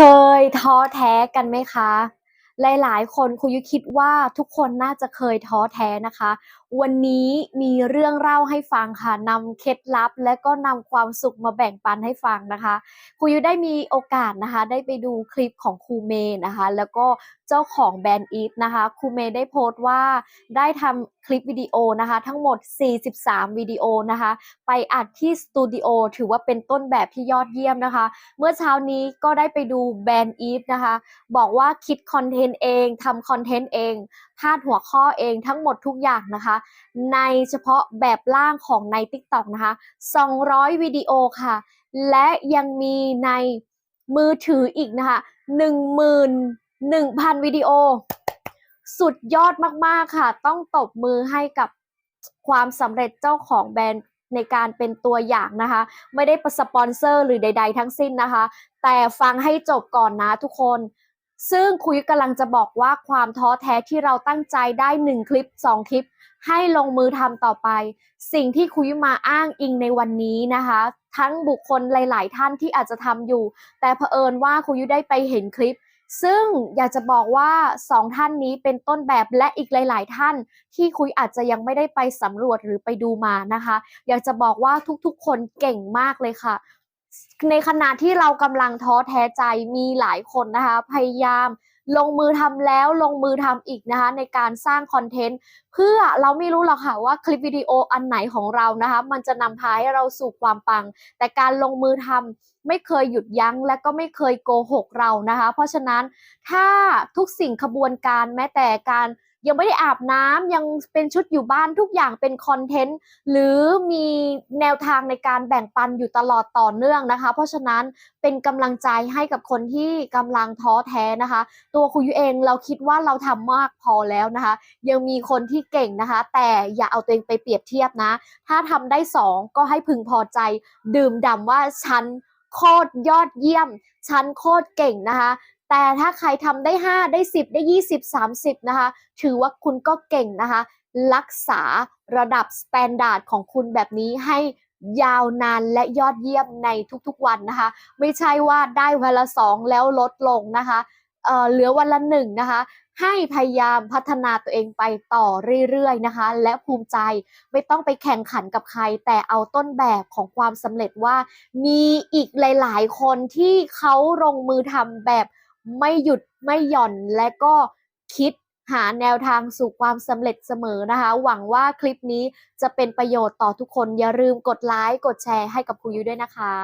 เคยท้อแท้กันไหมคะ หลาย ๆ คนครูยุคิดว่าทุกคนน่าจะเคยท้อแท้นะคะ วันนี้มีเรื่องเล่าให้ฟังค่ะนำเคล็ดลับ และก็นำความสุขมาแบ่งปันให้ฟังนะคะครูยุได้มีโอกาสนะคะ ได้ไปดูคลิปของครูเมย์นะคะ แล้วก็เจ้าของแบรนด์อีฟนะคะครูเมย์ได้โพสต์ว่าได้ทำ คลิปวิดีโอนะคะ ทั้งหมด 43 วิดีโอนะคะ ไปอัดที่สตูดิโอถือว่าเป็นต้นแบบที่ยอดเยี่ยมนะคะ เมื่อเช้านี้ก็ได้ไปดูแบรนด์อีฟนะคะ บอกว่าคิดคอนเทนต์เองทำคอนเทนต์เองพาดหัวข้อเองทั้งหมดทุกอย่างนะคะ ในเฉพาะแบบล่างของใน TikTok นะคะ 200 วิดีโอค่ะ และยังมีในมือถืออีกนะคะ11,000 วิดีโอ สุดยอดมากๆค่ะ ต้องตบมือให้กับความสำเร็จเจ้าของแบรนด์ในการเป็นตัวอย่างนะคะ ไม่ได้สปอนเซอร์หรือใด ๆ ทั้งสิ้นนะคะ แต่ฟังให้จบก่อนนะทุกคน ซึ่งคุยกำลังจะบอกว่าความท้อแท้ที่เราตั้งใจได้1คลิป 2 คลิป ให้ลงมือทำต่อไป สิ่งที่คุยมาอ้างอิงในวันนี้นะคะ ทั้งบุคคลหลาย ๆ ท่านที่อาจจะทำอยู่ แต่เผอิญว่าคุยได้ไปเห็นคลิป ซึ่งอยากจะบอกว่าสองท่านนี้เป็นต้นแบบและอีกหลาย ๆ ท่าน ที่คุยอาจจะยังไม่ได้ไปสำรวจหรือไปดูมานะคะ อยากจะบอกว่าทุกๆ คนเก่งมากเลยค่ะ ในขณะที่เรากำลังท้อแท้ใจมีหลายคนนะคะ พยายาม ลงมือทำแล้วลงมือทำอีกนะคะในการสร้างคอนเทนต์เพื่อเราไม่รู้หรอกค่ะว่าคลิปวิดีโออันไหนของเรานะคะมันจะนำพาให้เราสู่ความปัง แต่การลงมือทำไม่เคยหยุดยั้งและก็ไม่เคยโกหกเรานะคะ เพราะฉะนั้นถ้าทุกสิ่งขบวนการแม้แต่การยังไม่ได้อาบน้ำยังเป็นชุดอยู่บ้านทุกอย่างเป็นคอนเทนต์หรือมีแนวทางในการแบ่งปันอยู่ตลอดต่อเนื่องนะคะ เพราะฉะนั้นเป็นกำลังใจให้กับคนที่กำลังท้อแท้นะคะ ตัวครูยุเองเราคิดว่าเราทำมากพอแล้วนะคะ ยังมีคนที่เก่งนะคะ แต่อย่าเอาตัวเองไปเปรียบเทียบนะ ถ้าทำได้สองก็ให้พึงพอใจ ดื่มด่ำว่าฉันโคตรยอดเยี่ยม ฉันโคตรเก่งนะคะ แต่ถ้าใครทำได้ 5 ได้ 10 ได้ 20 30 นะคะ ถือว่าคุณก็เก่งนะคะ รักษาระดับสแตนดาร์ดของคุณแบบนี้ให้ยาวนานและยอดเยี่ยมในทุกๆวันนะคะ ไม่ใช่ว่าได้วันละสองแล้วลดลงนะคะเออเหลือวันละหนึ่งนะคะ ให้พยายามพัฒนาตัวเองไปต่อเรื่อยๆนะคะ และภูมิใจไม่ต้องไปแข่งขันกับใคร แต่เอาต้นแบบของความสำเร็จว่า มีอีกหลายๆ คนที่เขาลงมือทำแบบ ไม่หยุดไม่หย่อนและก็คิดหาแนวทางสู่ความสำเร็จเสมอนะคะ หวังว่าคลิปนี้จะเป็นประโยชน์ต่อทุกคนอย่าลืมกดไลค์กดแชร์ให้กับครูยุ้ยด้วยนะคะ